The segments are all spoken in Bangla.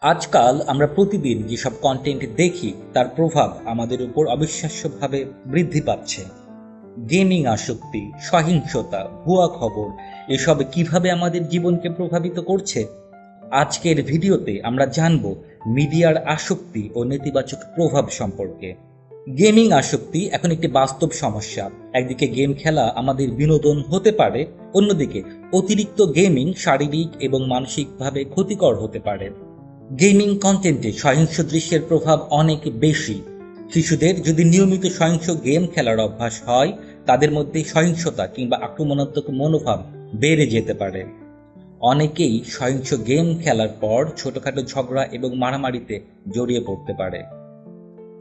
আজকাল আমরা প্রতিদিন যেসব কন্টেন্ট দেখি, তার প্রভাব আমাদের উপর অবিশ্বাস্যভাবে বৃদ্ধি পাচ্ছে। গেমিং আসক্তি, সহিংসতা, ভুয়া খবর, এসব কীভাবে আমাদের জীবনকে প্রভাবিত করছে? আজকের ভিডিওতে আমরা জানব মিডিয়ার আসক্তি ও নেতিবাচক প্রভাব সম্পর্কে। গেমিং আসক্তি এখন একটি বাস্তব সমস্যা। একদিকে গেম খেলা আমাদের বিনোদন হতে পারে, অন্যদিকে অতিরিক্ত গেমিং শারীরিক এবং মানসিকভাবে ক্ষতিকর হতে পারে। গেমিং কন্টেন্টে সহিংস দৃশ্যের প্রভাব অনেক বেশি। শিশুদের যদি নিয়মিত সহিংস গেম খেলার অভ্যাস হয়, তাদের মধ্যে সহিংসতা কিংবা আক্রমণাত্মক মনোভাব বেড়ে যেতে পারে। অনেকেই সহিংস গেম খেলার পর ছোটখাটো ঝগড়া এবং মারামারিতে জড়িয়ে পড়তে পারে।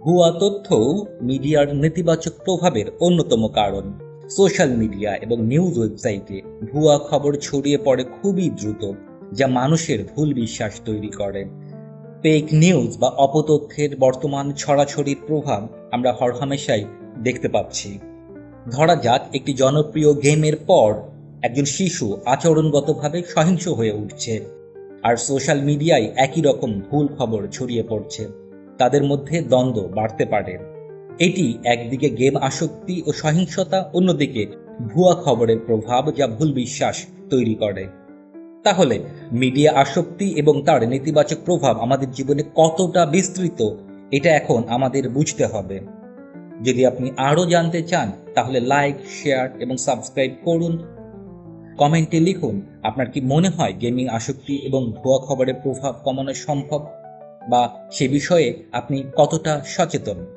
ভুয়া তথ্যও মিডিয়ার নেতিবাচক প্রভাবের অন্যতম কারণ। সোশ্যাল মিডিয়া এবং নিউজ ওয়েবসাইটে ভুয়া খবর ছড়িয়ে পড়ে খুবই দ্রুত। যা মানুষের ভুল বিশ্বাস তৈরি করে। ফেক নিউজ বা অপতথ্যের বর্তমান ছড়াছড়ির প্রভাব আমরা হরহামেশাই দেখতে পাচ্ছি। ধরা যাক, একটি জনপ্রিয় গেমের পর একজন শিশু আচরণগতভাবে সহিংস হয়ে উঠছে আর সোশ্যাল মিডিয়ায় একই রকম ভুল খবর ছড়িয়ে পড়ছে। তাদের মধ্যে দ্বন্দ্ব বাড়তে পারে। এটি একদিকে গেম আসক্তি ও সহিংসতা, অন্যদিকে ভুয়া খবরের প্রভাব যা ভুল বিশ্বাস তৈরি করে। তাহলে মিডিয়া আসক্তি এবং তার নেতিবাচক প্রভাব আমাদের জীবনে কতটা বিস্তৃত, এটা এখন আমাদের বুঝতে হবে। যদি আপনি আরও জানতে চান, তাহলে লাইক, শেয়ার এবং সাবস্ক্রাইব করুন। কমেন্টে লিখুন, আপনার কি মনে হয় গেমিং আসক্তি এবং ভুয়া খবরের প্রভাব কমানো সম্ভব? বা সে বিষয়ে আপনি কতটা সচেতন?